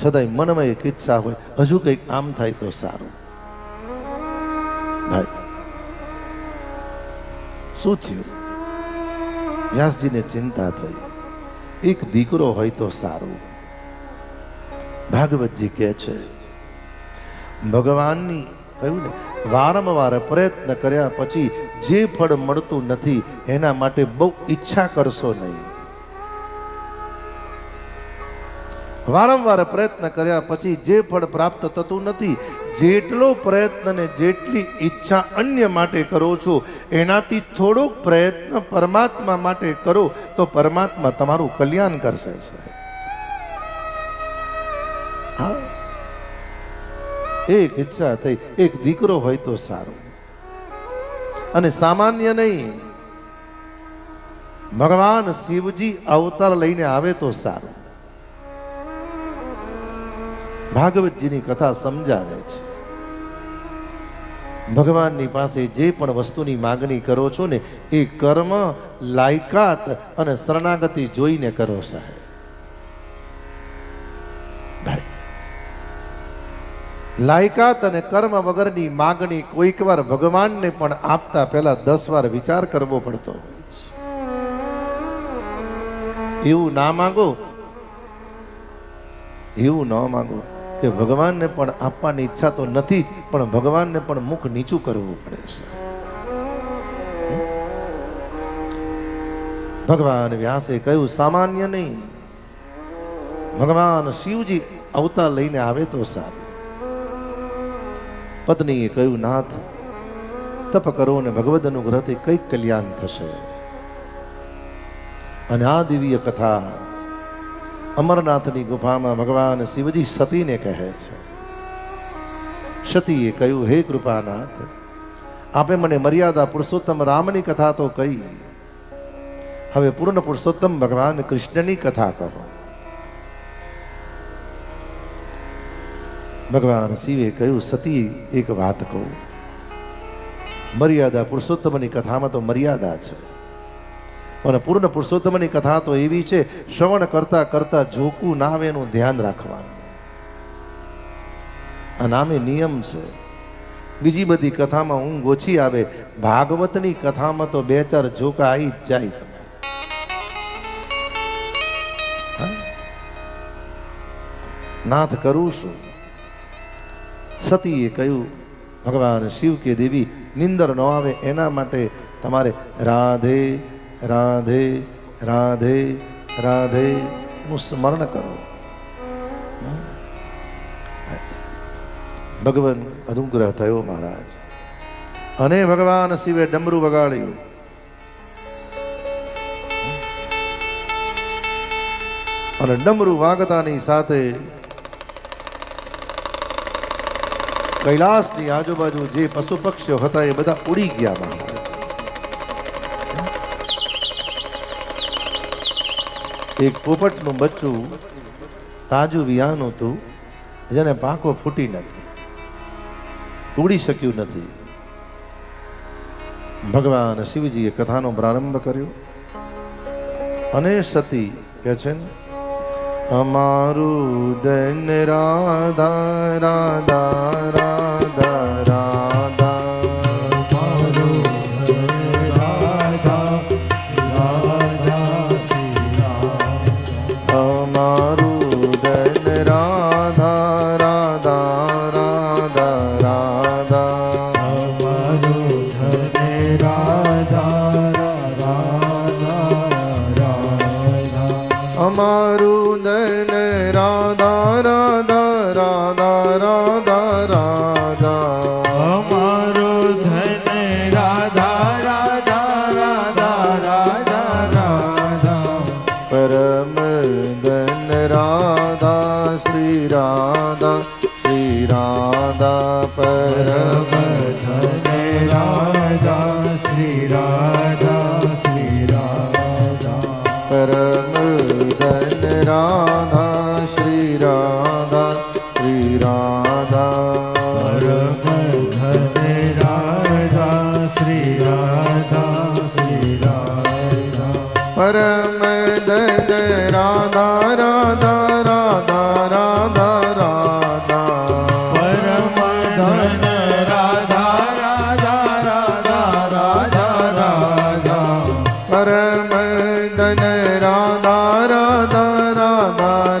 છતાંય મનમાં એક ઈચ્છા હોય. હજુ કંઈક આમ થાય તો સારું. ભાઈ, શું થયું? વ્યાસજીને ચિંતા થઈ. એક દીકરો હોય તો સારું. ભાગવતજી કહે છે, ભગવાનની, કહ્યું ને, વારંવાર પ્રયત્ન કર્યા પછી જે ફળ મળતું નથી, એના માટે બહુ ઈચ્છા કરશો નહીં. વારંવાર પ્રયત્ન કર્યા પછી જે ફળ પ્રાપ્ત થતું નથી, જેટલો પ્રયત્ન ને જેટલી ઈચ્છા અન્ય માટે કરો છો, એનાથી થોડોક પ્રયત્ન પરમાત્મા માટે કરો, તો પરમાત્મા તમારું કલ્યાણ કરશે એક ઈચ્છા થઈ, એક દીકરો હોય તો સારો. અને સામાન્ય નહીં. ભગવાન શિવજી અવતાર લઈને આવે તો સારું. ભાગવતજીની કથા સમજાવે છે. ભગવાનની પાસે જે પણ વસ્તુની માગણી કરો છો ને, એ કર્મ, લાયકાત અને શરણાગતિ જોઈને કરો સાહેબ. ભાઈ, લાયકાત અને કર્મ વગરની માગણી કોઈક વાર ભગવાનને પણ આપતા પહેલા દસ વાર વિચાર કરવો પડતો હોય છે. એવું ના માગો. એવું ન માંગો. કે ભગવાનને પણ આપવાની ઈચ્છા તો નથી, પણ ભગવાનને પણ મુખ નીચું કરવું પડે છે. ભગવાન વ્યાસે કહ્યું, સામાન્ય નહીં. ભગવાન શિવજી અવતાર લઈને આવે તો સારું. પત્નીએ કહ્યું, નાથ, તપ કરો ને ભગવદ અનુગ્રહથી કંઈક કલ્યાણ થશે. અને આ દિવ્ય કથા અમરનાથની ગુફામાં ભગવાન શિવજી સતીને કહે છે, સતીએ કહ્યું, હે કૃપાનાથ, આપે મને મર્યાદા પુરુષોત્તમ રામની કથા તો કહી. હવે પૂર્ણ પુરુષોત્તમ ભગવાન કૃષ્ણની કથા કહો. ભગવાન શિવે કહ્યું, સતી, એક વાત કહું. મર્યાદા પુરુષોત્તમની કથામાં તો મર્યાદા છે. અને પૂર્ણ પુરુષોત્તમની કથા તો એવી છે, શ્રવણ કરતા કરતા જોકું ના આવે એનું ધ્યાન રાખવાનું. અને આમે નિયમ છે. બીજી બધી કથામાં ઊંઘ ઓછી આવે. ભાગવતની કથામાં તો બે ચાર જોકા આવી જ જાય તમે નાથ કરું શું સતીએ કહ્યું, ભગવાન શિવ કે દેવી, નિંદર ન આવે એના માટે તમારે રાધે રાધે રાધે રાધે. નું સ્મરણ કરો. ભગવાન અનુગ્રહ થયો મહારાજ. અને ભગવાન શિવે ડમરું વગાડ્યું. અને ડમરું વાગતાની સાથે કૈલાસની આજુબાજુ જે પશુ પક્ષીઓ હતા એ બધા ઉડી ગયા મહારાજ. એક પોપટનું બચ્ચું તાજું વિયાનું હતું, જેને પાંખો ફૂટી નથી ઉડી શક્યું નથી. ભગવાન શિવજીએ કથાનો પ્રારંભ કર્યો. અને સતી કે છે અમારું દન રાધા રાધા રાધા. રાધા રાધા રાધા રાધા